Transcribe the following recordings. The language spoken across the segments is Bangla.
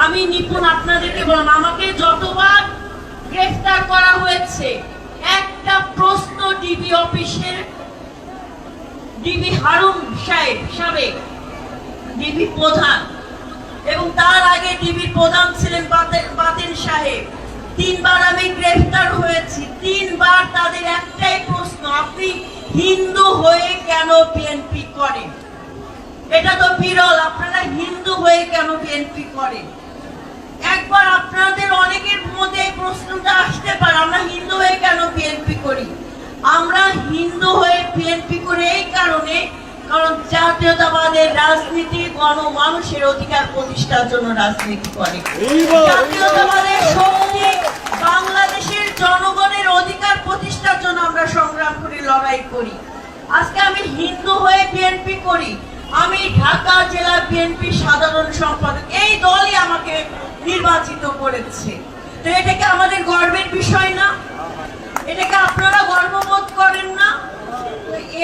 আমি নিপুণ আপনাদেরকে বললাম, আমাকে যতবার গ্রেফতার করা হয়েছে, একটা প্রশ্ন ডিবি অফিসের ডিবি হারুন সাহেব, সাবেক ডিবি প্রধান, এবং তার আগে ডিবির প্রধান ছিলেন বাতেন সাহেব। তিনবার আমি গ্রেফতার হয়েছি, তিনবার তাদের একটাই প্রশ্ন, আপনি হিন্দু হয়ে কেন বিএনপি করেন? এটা তো বিরল, আপনারা হিন্দু বিএনপি করেন একবার আপনাদের অনেকের মধ্যে এই প্রশ্নটা আসতে পারে আমরা হিন্দু হয়ে কেন বিএনপি করি? আমরা হিন্দু হয়ে বিএনপি করে এই কারণে কারণ জাতীয়তাবাদের রাজনীতি গণমানুষের অধিকার প্রতিষ্ঠার জন্য রাজনীতি করে। জাতীয়তাবাদের শক্তি বাংলাদেশের জনগণের অধিকার প্রতিষ্ঠার জন্য আমরা সংগ্রাম করি লড়াই করি। আজকে আমি হিন্দু হয়ে বিএনপি করি আমি ঢাকা জেলা বিএনপি সাধারণ সম্পাদক। এই দলই আমাকে নির্বাচিত করেছে। তো এটা কি আমাদের গর্বের বিষয় না। এটাকে আপনারা গর্ববোধ করেন না।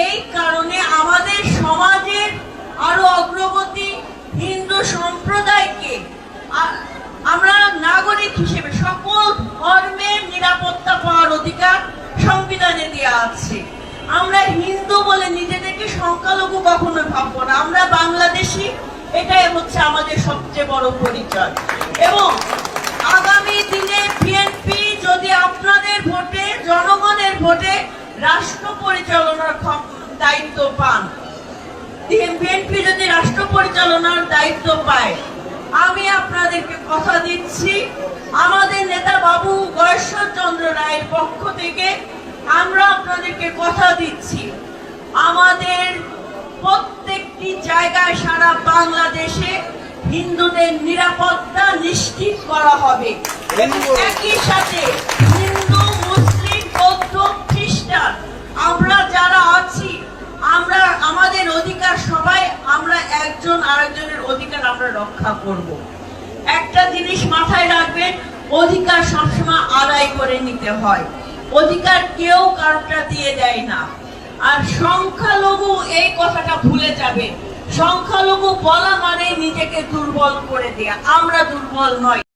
এই কারণে আমাদের সমাজের আরও অগ্রগতি হিন্দু সম্প্রদায়কে আমরা নাগরিক হিসেবে সকল কখনো ভাববো না। আমরা বাংলাদেশি, এটাই হচ্ছে আমাদের সবচেয়ে বড় পরিচয়। এবং আগামী দিনে বিএনপি যদি আপনাদের ভোটে, জনগণের ভোটে রাষ্ট্র পরিচালনার দায়িত্ব পান বিএনপি যদি রাষ্ট্র পরিচালনার দায়িত্ব পায়, আমি আপনাদেরকে কথা দিচ্ছি, আমাদের নেতা বাবু গয়েশ্বর চন্দ্র রায়ের পক্ষ থেকে আমরা আপনাদেরকে কথা দিচ্ছি। আমাদের প্রত্যেকটি জায়গায় সারা বাংলাদেশে হিন্দুদের নিরাপত্তা নিশ্চিত করা হবে। একই সাথে হিন্দু মুসলিম বৌদ্ধ খ্রিস্টান আমরা যারা আছি আমরা আমাদের অধিকার সবাই আমরা একজন আরেকজনের অধিকার আমরা রক্ষা করব। একটা জিনিস মাথায় রাখবেন অধিকার সবসময় আদায় করে নিতে হয়। অধিকার কেউ কারোটা দিয়ে দেয় না। আর সংখ্যালঘু এই কথাটা ভুলে যাবে। সংখ্যালঘু বলা মানে নিজেকে দুর্বল করে দেয়া। আমরা দুর্বল নয়